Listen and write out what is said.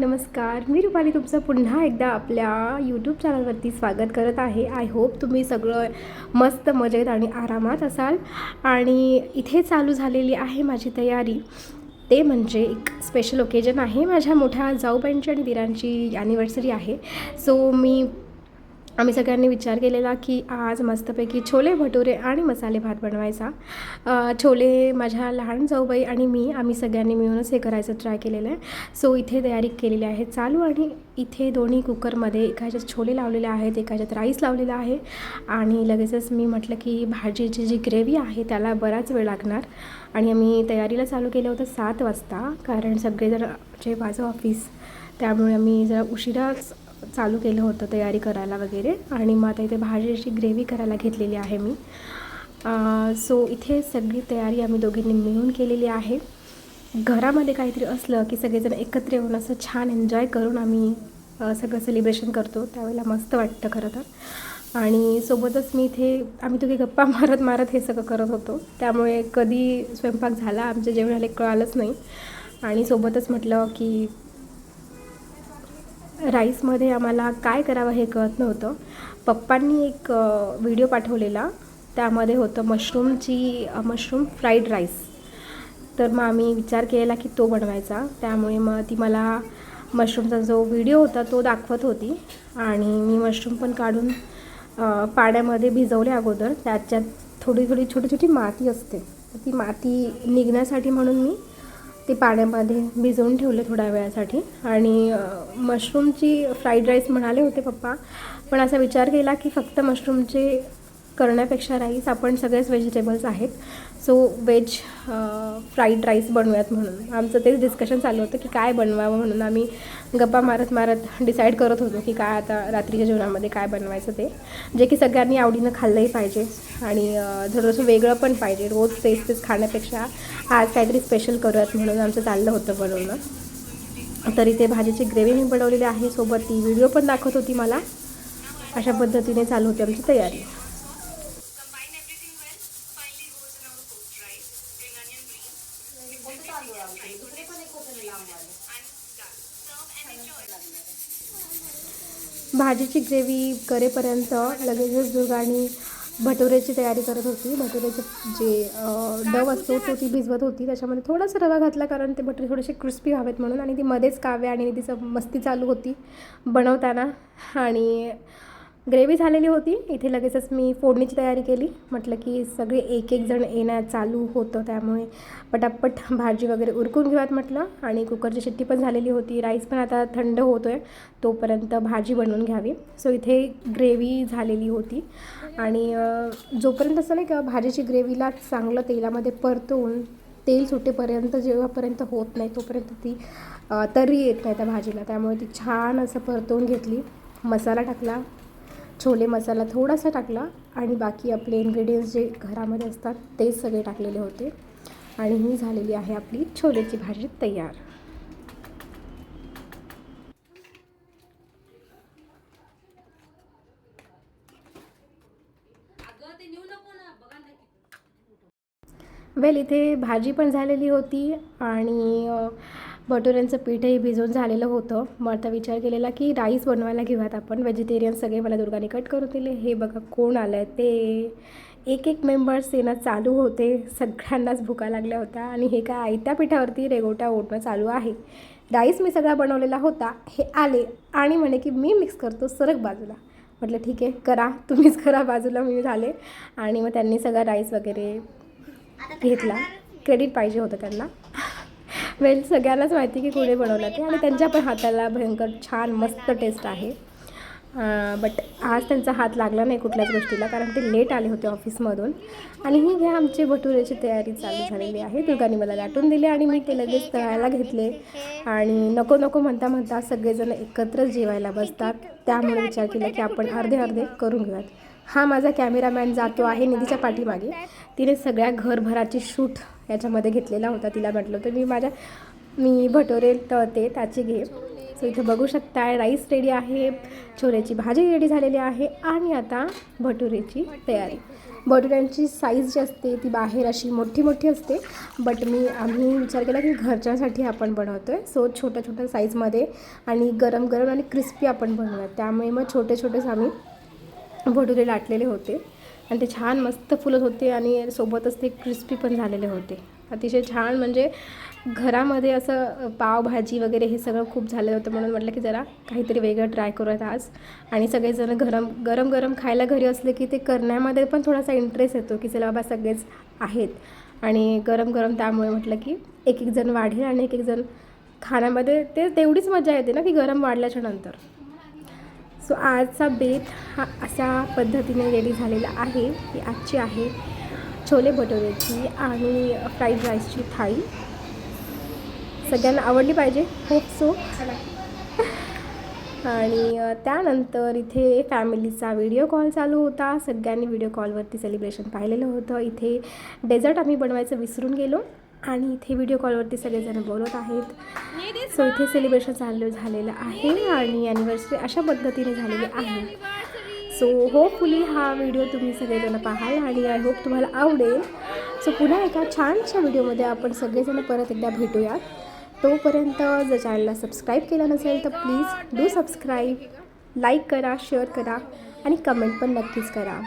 नमस्कार मी रुपाली तुमचं पुन्हा एकदा आपल्या यूट्यूब चॅनलवरती स्वागत करत आहे. आय होप तुम्ही सगळं मस्त मजेत आणि आरामात असाल. आणि इथे चालू झालेली आहे माझी तयारी. ते म्हणजे एक स्पेशल ओकेजन आहे. माझ्या मोठ्या जाऊबाईंची आणि दिरांची ॲनिव्हर्सरी आहे. सो मी आम्ही सगळ्यांनी विचार केलेला की आज मस्तपैकी छोले भटुरे आणि मसाले भात बनवायचा. छोले माझ्या लहान जाऊबाई आणि मी आम्ही सगळ्यांनी मिळूनच हे करायचं ट्राय केलेलं आहे. सो इथे तयारी केलेली आहे चालू आणि इथे दोन्ही कुकरमध्ये एका ह्याच्यात छोले लावलेले आहेत एका ह्याच्यात राईस लावलेला आहे. आणि लगेचच मी म्हटलं की भाजीची जी ग्रेव्ही आहे त्याला बराच वेळ लागणार. आणि आम्ही तयारीला चालू केलं होतं सात वाजता कारण सगळेजण जे माझं ऑफिस त्यामुळे आम्ही जरा उशिराच चालू केलं होतं तयारी करायला वगैरे. आणि मग आता इथे भाजीची ग्रेव्ही करायला घेतलेली आहे मी. सो इथे सगळी तयारी आम्ही दोघींनी मिळून केलेली आहे. घरामध्ये काहीतरी असलं की सगळेजण एकत्र येऊन असं छान एन्जॉय करून आम्ही सगळं सेलिब्रेशन करतो. त्यावेळेला मस्त वाटतं खरं तर. आणि सोबतच मी इथे आम्ही दोघे गप्पा मारत मारत हे सगळं करत होतो. त्यामुळे कधी स्वयंपाक झाला आमच्या जेवणाला कळालंच नाही. आणि सोबतच म्हटलं की राईसमध्ये आम्हाला काय करावं हे कळत नव्हतं. पप्पांनी एक व्हिडिओ पाठवलेला. त्यामध्ये होतं मशरूमची मशरूम फ्राईड राईस. तर मग आम्ही विचार केलेला की तो बनवायचा. त्यामुळे मग ती मला मशरूमचा जो व्हिडिओ होता तो दाखवत होती. आणि मी मशरूम पण काढून पाण्यामध्ये भिजवले अगोदर. त्याच्यात थोडी थोडी छोटी छोटी माती असते. तर ती माती निघण्यासाठी म्हणून मी ते पाण्यामध्ये भिजवून ठेवले थोड्या वेळासाठी. आणि मशरूमची फ्राईड राईस म्हणाले होते पप्पा. पण असा विचार केला की फक्त मशरूमचे करण्यापेक्षा राईस आपण सगळेच व्हेजिटेबल्स आहेत. सो व्हेज फ्राईड राईस बनवूयात म्हणून. आमचं तेच डिस्कशन चालू होतं की काय बनवावं म्हणून आम्ही गप्पा मारत मारत डिसाईड करत होतो की काय आता रात्रीच्या जेवणामध्ये काय बनवायचं ते. जे की सगळ्यांनी आवडीनं खाल्लंही पाहिजे आणि थोडंसं वेगळं पण पाहिजे. रोज तेच तेच खाण्यापेक्षा आज काहीतरी स्पेशल करूयात म्हणून आमचं चाललं होतं बनवणं. तरी ते भाजीची ग्रेव्ही मी बनवलेली आहे. सोबत ती व्हिडिओ पण दाखवत होती मला. अशा पद्धतीने चालू होती आमची तयारी. भाजीची ग्रेव्ही करेपर्यंत लगेचच दुर्गाणी भटुरेची तयारी करत होती. भटुरेचं जे डव असतो तो ती भिजवत होती. त्याच्यामध्ये थोडासा रवा घातला कारण ते भटुरे थोडेसे क्रिस्पी हवेत म्हणून आणि ती मध्येच काव्या आणि तिचं मस्ती चालू होती बनवताना. आणि ग्रेव्ही झालेली होती. इथे लगेचच मी फोडणीची तयारी केली. म्हटलं की सगळे एक एक जण येण्या चालू होतं त्यामुळे पटापट भाजी वगैरे उरकून घेऊयात म्हटलं. आणि कुकरची शिट्टी पण झालेली होती. राईस पण आता थंड होतो आहे तोपर्यंत भाजी बनवून घ्यावी. सो इथे ग्रेव्ही झालेली होती. आणि जोपर्यंत असं नाही का भाजीची ग्रेव्हीला चांगलं तेलामध्ये परतवून तेल सुटेपर्यंत जेव्हापर्यंत होत नाही तोपर्यंत ती तरी तर्री येत नाही त्या भाजीला. त्यामुळे ती छान असं परतवून घेतली. मसाला टाकला. छोले मसाला थोडासा टाकला आणि बाकी आपले इन्ग्रेडियंट्स जे घरामध्ये असतात ते सगळे टाकलेले होते. आणि ही झालेली आहे आपली छोलेची भाजी तयार. वेल इथे भाजी पण झालेली होती आणि भटुऱ्यांचं पीठही भिजवून झालेलं होतं. मग आता विचार केलेला की राईस बनवायला घेऊयात आपण. व्हेजिटेरियन सगळे मला दुर्गाने कट करून दिले. हे बघा कोण आलं आहे ते. एक एक मेंबर्स येणं चालू होते. सगळ्यांनाच भुका लागल्या होत्या. आणि हे काय आयत्या पिठावरती रेगोट्या ओढणं चालू आहे. राईस मी सगळा बनवलेला होता. हे आले आणि म्हणे की मी मिक्स करतो सरक बाजूला. म्हटलं ठीक आहे करा. तुम्हीच करा बाजूला मी झाले. आणि मग त्यांनी सगळा राईस वगैरे घेतला. क्रेडिट पाहिजे होतं त्यांना. वेल सगळ्यांनाच माहिती की कुणी बनवलं ते आणि त्यांच्या पण हाताला भयंकर छान मस्त टेस्ट आहे. बट आज त्यांचा हात लागला नाही कुठल्याच गोष्टीला कारण ते लेट आले होते ऑफिसमधून आणि ही घ्या आमची भटुऱ्याची तयारी चालू झालेली आहे. दुर्गाने मला लाटून दिले आणि मी ते लगेच तळायला घेतले. आणि नको नको म्हणता म्हणता सगळेजण एकत्रच जेवायला बसतात. त्यामुळे विचार केला की आपण अर्धे अर्धे करून घेऊयात. हा माझा कॅमेरामॅन जातो आहे निधीच्या पाठीमागे. तिने सगळ्या घरभराची शूट याच्यामध्ये घेतलेला होता. तिला म्हटलं तर मी माझ्या मी भटोरे तळते त्याची घे. सो इथे बघू शकताय राईस रेडी आहे छोल्याची भाजी रेडी झालेली आहे आणि आता भटुरेची तयारी. भटुऱ्यांची साईज जी असते ती बाहेर अशी मोठी मोठी असते. बट मी आम्ही विचार केला की घरच्यासाठी आपण बनवतो आहे सो छोट्या छोट्या साईजमध्ये आणि गरम गरम आणि क्रिस्पी आपण बनवूया त्यामुळे मग छोटे छोटेच आम्ही भटुरे लाटलेले होते. आणि ते छान मस्त फुलत होते आणि सोबतच ते क्रिस्पी पण झालेले होते. अतिशय छान म्हणजे घरामध्ये असं पावभाजी वगैरे हे सगळं खूप झालं होतं म्हणून म्हटलं की जरा काहीतरी वेगळं ट्राय करूयात आज. आणि सगळेजण गरम गरम गरम खायला घरी असले की ते करण्यामध्ये पण थोडासा इंटरेस्ट येतो की चला बाबा सगळेच आहेत. आणि गरम गरम त्यामुळे म्हटलं की एक एक जण वाढेल आणि एक एक जण खाण्यामध्ये ते तेवढीच मजा येते ना की गरम वाढल्याच्या नंतर. सो आजचा बेत हा अशा पद्धतीने रेडी झालेला आहे. ही आजची आहे छोले भटुरेची आणि फ्राईड राईसची थाळी. सगळ्यांना आवडली पाहिजे? होप सो आणि त्यानंतर इथे फॅमिलीचा व्हिडिओ कॉल चालू होता. सगळ्यांनी व्हिडिओ कॉलवरती सेलिब्रेशन पाहिलेलं होतं. इथे डेझर्ट आम्ही बनवायचं विसरून गेलो. आणि इथे व्हिडिओ कॉलवरती सगळेजण बोलत आहेत. सो इथे सेलिब्रेशन चालू झालेलं आहे आणि ॲनिव्हर्सरी अशा पद्धतीने झालेली आहे. सो होपफुली हा व्हिडिओ तुम्ही सगळेजण पाहाल आणि आय होप तुम्हाला आवडेल. सो पुन्हा एका छानशा व्हिडिओमध्ये आपण सगळेजण परत एकदा भेटूयात. तोपर्यंत जर चॅनलला सबस्क्राईब केलं नसेल तर प्लीज डू सबस्क्राईब लाईक करा शेअर करा आणि कमेंट पण नक्कीच करा.